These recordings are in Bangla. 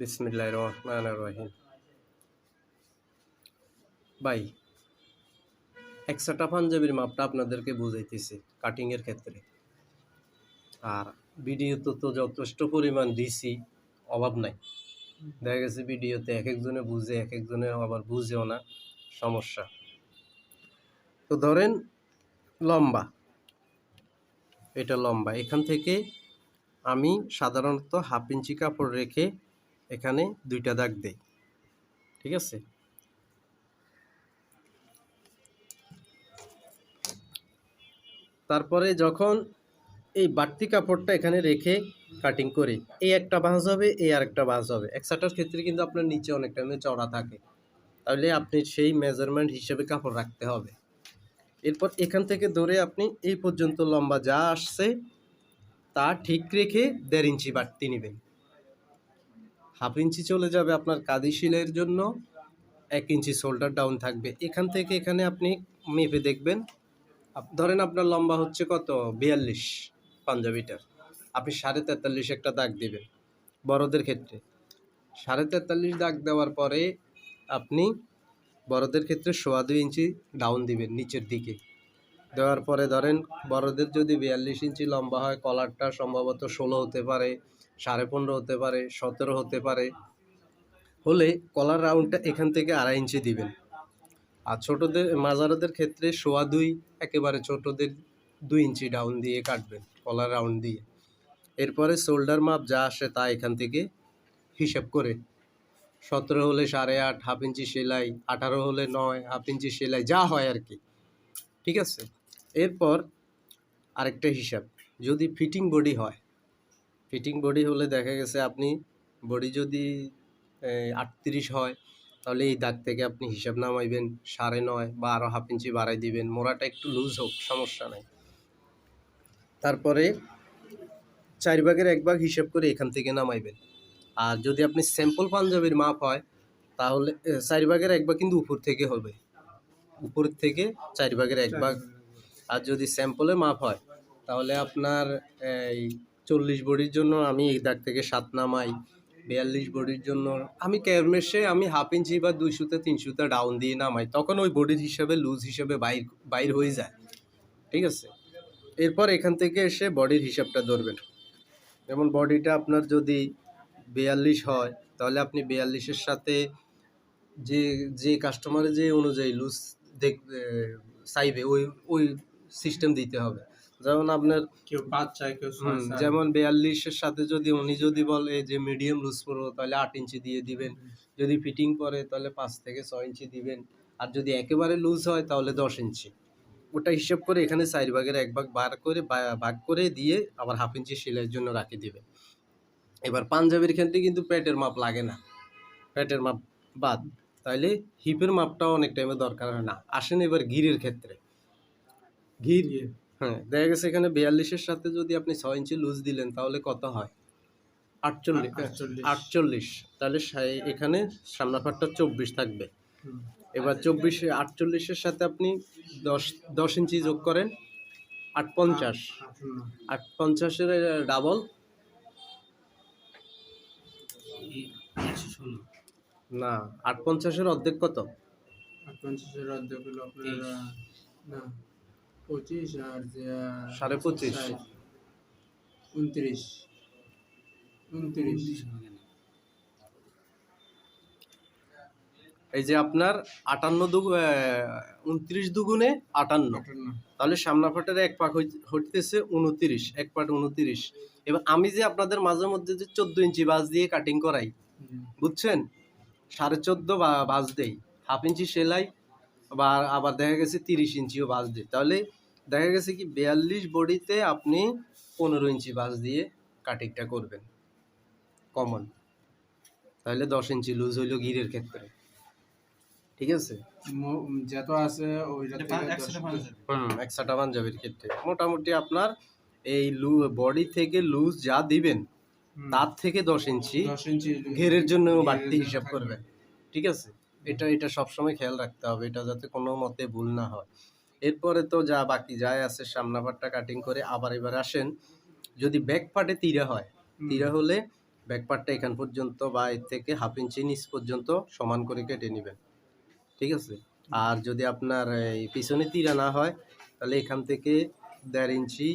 বিসমিল্লাহ রহমান রহিম। ভাই একশোটা পাঞ্জাবির মাপটা আপনাদেরকে বুঝাইতেছি, কাটিংয়ের ক্ষেত্রে। আর ভিডিওতে তো যথেষ্ট পরিমাণ দিছি, অভাব নাই। দেখা গেছে ভিডিওতে এক একজনে বুঝে, এক একজনে আবার বুঝেও না, সমস্যা। তো ধরেন, লম্বা। এটা লম্বা। এখান থেকে আমি সাধারণত হাফ ইঞ্চি কাপড় রেখে এখানে দুইটা দাগ দেই, ঠিক আছে? তারপরে যখন এই বাড়তি কাপড়টা এখানে রেখে কাটিং করি এই একটা ভাঁজ হবে এই আরেকটা ভাঁজ হবে। একসাটার ক্ষেত্রে কিন্তু আপনার নিচে অনেকটা চড়া থাকে। তাহলে আপনি সেই মেজারমেন্ট হিসেবে কাপড় রাখতে হবে। এরপর এখান থেকে ধরে আপনি এই পর্যন্ত লম্বা যা আসছে, তা ঠিক রেখে দেড় ইঞ্চি বাড়তি নেবেন। হাফ ইঞ্চি চলে যাবে আপনার কাদি শিলের জন্য, এক ইঞ্চি শোল্ডার ডাউন থাকবে। এখান থেকে এখানে আপনি মেপে দেখবেন ধরেন আপনার লম্বা হচ্ছে কত? বিয়াল্লিশ পাঞ্জাবিটার আপনি সাড়ে তেতাল্লিশ একটা দাগ দেবেন বড়দের ক্ষেত্রে। সাড়ে তেতাল্লিশ দাগ দেওয়ার পরে আপনি বড়দের ক্ষেত্রে সোয়া দুই ইঞ্চি ডাউন দিবেন নিচের দিকে। দেওয়ার পরে ধরেন বড়দের যদি বিয়াল্লিশ ইঞ্চি লম্বা হয় কলারটা সম্ভবত ষোলো হতে পারে সাড়ে পনেরো হতে পারে, সতেরো হতে পারে, হলে কলার রাউন্ডটা এখান থেকে আড়াই ইঞ্চি দিবেন। আর ছোটদের, মাজারদের ক্ষেত্রে সোয়া দুই, একেবারে ছোটদের দুই ইঞ্চি ডাউন দিয়ে কাটবেন, কলার রাউন্ড দিয়ে। এরপরে শোল্ডার মাপ যা আসে তা এখান থেকে হিসাব করে। সতেরো হলে সাড়ে আট, হাফ ইঞ্চি সেলাই, আঠারো হলে নয়, হাফ ইঞ্চি সেলাই, যা হয় আর কি। ঠিক আছে? এরপর আরেকটা হিসাব। যদি ফিটিং বডি হয় ফিটিং বডি হলে দেখা গেছে আপনি বডি যদি আটত্রিশ হয় তাহলে এই দাগ থেকে আপনি হিসাব নামাইবেন সাড়ে নয় বা আরও হাফ ইঞ্চি বাড়াই দিবেন মোড়াটা একটু লুজ হোক সমস্যা নাই। তারপরে চার ভাগের এক ভাগ হিসাব করে এখান থেকে নামাইবেন। আর যদি আপনি স্যাম্পল পাঞ্জাবির মাপ হয় তাহলে চার ভাগের এক ভাগ কিন্তু উপর থেকে হবে। উপর থেকে চার ভাগের এক ভাগ। আর যদি স্যাম্পলে মাপ হয় তাহলে আপনার এই চল্লিশ বডির জন্য, আমি এই দাগ থেকে সাত নামাই, বিয়াল্লিশ বডির জন্য। আমি ক্যারমেশে আমি হাফ ইঞ্চি বা দুইশোতে তিনশোতে ডাউন দিয়ে নামাই। তখন ওই বডির হিসাবে লুজ হিসাবে বাইর বাইর হয়ে যায়। ঠিক আছে? এরপর এখান থেকে এসে বডির হিসাবটা ধরবেন। যেমন বডিটা আপনার যদি বিয়াল্লিশ হয়, তাহলে আপনি বিয়াল্লিশের সাথে যে যে কাস্টমারের যে অনুযায়ী লুজ দেখ চাইবে ওই ওই সিস্টেম দিতে হবে। যেমন আপনার কেউ পাঁচ চায় কেউ। যেমন বিয়াল্লিশের সাথে যদি উনি যদি বলে যে মিডিয়াম লুজ করব তাহলে আট ইঞ্চি দিয়ে দিবেন। যদি ফিটিং করে তাহলে পাঁচ থেকে ছয় ইঞ্চি দিবেন। আর যদি একেবারে লুজ হয় তাহলে দশ ইঞ্চি। ওটা হিসেব করে এখানে চার ভাগের এক ভাগ বার করে ভাগ করে দিয়ে আবার হাফ ইঞ্চি সেলাইয়ের জন্য রাখি দিবে এবার পাঞ্জাবির ক্ষেত্রে কিন্তু পেটের মাপ লাগে না। পেটের মাপ বাদ। তাইলে হিপের মাপটাও অনেক টাইমে দরকার হয় না। আসেন এবার গিরের ক্ষেত্রে। গির ইয়ে, হ্যাঁ দেখা গেছে এখানে বিয়াল্লিশের সাথে যদি আপনি ছয় ইঞ্চি লুজ দিলেন তাহলে কত হয়? আটচল্লিশ। আটচল্লিশ। তাহলে এখানে সামনাফারটা চব্বিশ থাকবে। এবার চব্বিশে আটচল্লিশের সাথে আপনি দশ দশ ইঞ্চি যোগ করেন আট পঞ্চাশ আট পঞ্চাশের ডাবল না আট পঞ্চাশের অর্ধেক কত? আর পঞ্চাশের অর্ধেক হলো আপনার না। পঁচিশ আর সাড়ে পঁচিশ। উনত্রিশ। উনত্রিশ। এই যে আপনার আটান্ন দু উনত্রিশ দুগুণে আটান্ন। তাহলে সামনাফাটের এক পাক হই- হইতেছে উনতিরিশ এক পাট উনতিরিশ। এবার আমি যে আপনাদের মাঝে মধ্যে যে চোদ্দ ইঞ্চি বাস দিয়ে কাটিং করাই বুঝছেন? সাড়ে চোদ্দ বাস দেই। হাফ ইঞ্চি সেলাই বা আবার দেখা গেছে তিরিশ ইঞ্চিও বাস দেয় তাহলে দেখা গেছে কি বিয়াল্লিশ বডিতে আপনি পনেরো ইঞ্চি বাস দিয়ে কাটিংটা করবেন। কমন। তাহলে দশ ইঞ্চি লুজ হইল গিরের ক্ষেত্রে। ঠিক আছে? যত আছে হুম একশোটা পাঞ্জাবির ক্ষেত্রে। মোটামুটি আপনার এই লু বডি থেকে লুজ যা দিবেন তার থেকে দশ ইঞ্চি ঘেরের জন্য বাড়তি হিসাব করবেন। ঠিক আছে? এটা এটা সবসময় খেয়াল রাখতে হবে। এটা যাতে কোনো মতে ভুল না হয়। এরপরে তো যা বাকি যায় আছে সামনা সামনাপাটটা কাটিং করে আবার এবার আসেন। যদি ব্যাক পার্টে তিরা হয়। তিরা হলে ব্যাকপার্টটা এখান পর্যন্ত বা এর থেকে হাফ ইঞ্চি নিচ পর্যন্ত সমান করে কেটে নেবেন। ঠিক আছে? আর যদি আপনার এই পিছনে তীরা না হয় তাহলে এখান থেকে দেড় ইঞ্চি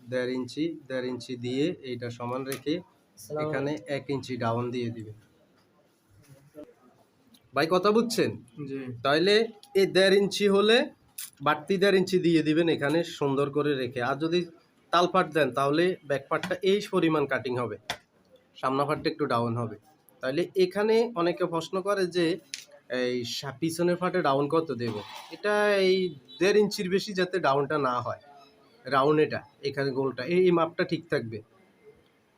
দেড় ইঞ্চি দেড় ইঞ্চি দিয়ে এইটা সমান রেখে এখানে এক ইঞ্চি ডাউন দিয়ে দিবেন। ভাই কথা বুঝছেন? তাহলে এই দেড় ইঞ্চি হলে বাড়তি দেড় ইঞ্চি দিয়ে দিবেন এখানে সুন্দর করে রেখে। আর যদি তাল পাট দেন তাহলে ব্যাক পার্টটা এই পরিমাণ কাটিং হবে। সামনা পাটটা একটু ডাউন হবে। তাহলে এখানে অনেকে প্রশ্ন করে যে এই পিছনের ফাটে ডাউন কত দেব? এটা এই দেড় ইঞ্চির বেশি যাতে ডাউনটা না হয়। রাউন্ড এটা এখানে গোলটা এই মাপটা ঠিক থাকবে?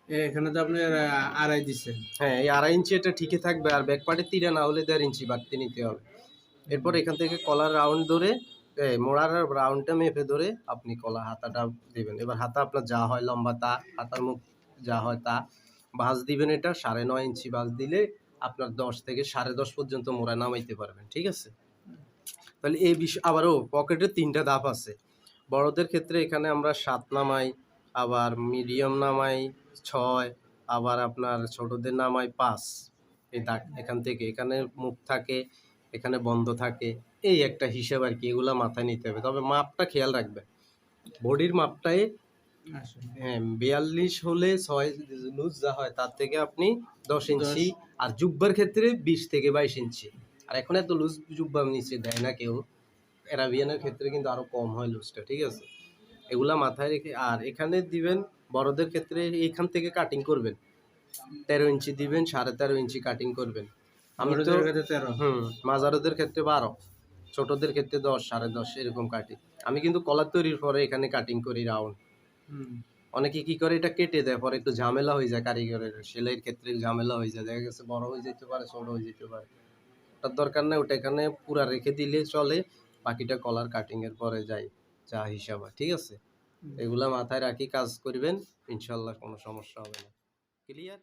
এখানে তো আপনি আড়াই দিচ্ছেন হ্যাঁ এই আড়াই ইঞ্চি এটা ঠিকই থাকবে। আর ব্যাক পার্টে তিরা না হলে দেড় ইঞ্চি বাড়তি নিতে হবে। এরপর এখান থেকে কলার রাউন্ড ধরে এই মোড়ার রাউন্ডটা মেপে ধরে আপনি কলা হাতাটা দিবেন। এবার হাতা আপনার যা হয় লম্বা তা, হাতার মুখ যা হয় তা। ভাঁজ দিবেন এটা সাড়ে নয় ইঞ্চি ভাঁজ দিলে আপনার দশ থেকে সাড়ে দশ পর্যন্ত মোড়া নামাইতে পারবেন, ঠিক আছে? তাহলে এই বিষয় আবারও পকেটে তিনটা ধাপ আছে। বড়দের ক্ষেত্রে এখানে আমরা সাত নামাই, আবার মিডিয়াম নামাই ছয়, আবার আপনার ছোটদের নামাই পাঁচ। এই দাগ এখান থেকে, এখানে মুখ থাকে এখানে বন্ধ থাকে এই একটা হিসাব আর কি এগুলা মাথায় নিতে হবে। তবে মাপটা খেয়াল রাখবে। বডির মাপটাই হ্যাঁ বিয়াল্লিশ হলে ছয় লুজ যা হয় তার থেকে আপনি দশ ইঞ্চি আর জুব্বার ক্ষেত্রে বিশ থেকে বাইশ ইঞ্চি। আর এখন এত লুজ জুব্বা নিচে দেয় না কেউ। অ্যারাবিয়ানের ক্ষেত্রে কিন্তু আরও কম হয় লুজটা ঠিক আছে? এগুলা মাথায় রেখে আর এখানে দিবেন বড়দের ক্ষেত্রে এইখান থেকে কাটিং করবেন। তেরো ইঞ্চি দিবেন সাড়ে তেরো ইঞ্চি কাটিং করবেন। আমি তো হুম মাজারদের ক্ষেত্রে বারো ছোটদের ক্ষেত্রে দশ সাড়ে দশ এরকম কাটি আমি কিন্তু কলার তৈরির পরে এখানে কাটিং করি রাউন্ড অনেকে কি করে এটা কেটে দেয় পরে একটু ঝামেলা হয়ে যায় কারিগরের। সেলাইয়ের ক্ষেত্রে ঝামেলা হয়ে যায় দেখা গেছে বড় হয়ে যেতে পারে ছোট হয়ে যেতে পারে। ওটার দরকার নেই ওটা এখানে পুরা রেখে দিলে চলে বাকিটা কলার কাটিং এর পরে যায় যা হিসাব ঠিক আছে? এগুলা মাথায় রাখি কাজ করবেন ইনশাল্লাহ কোনো সমস্যা হবে না। ক্লিয়ার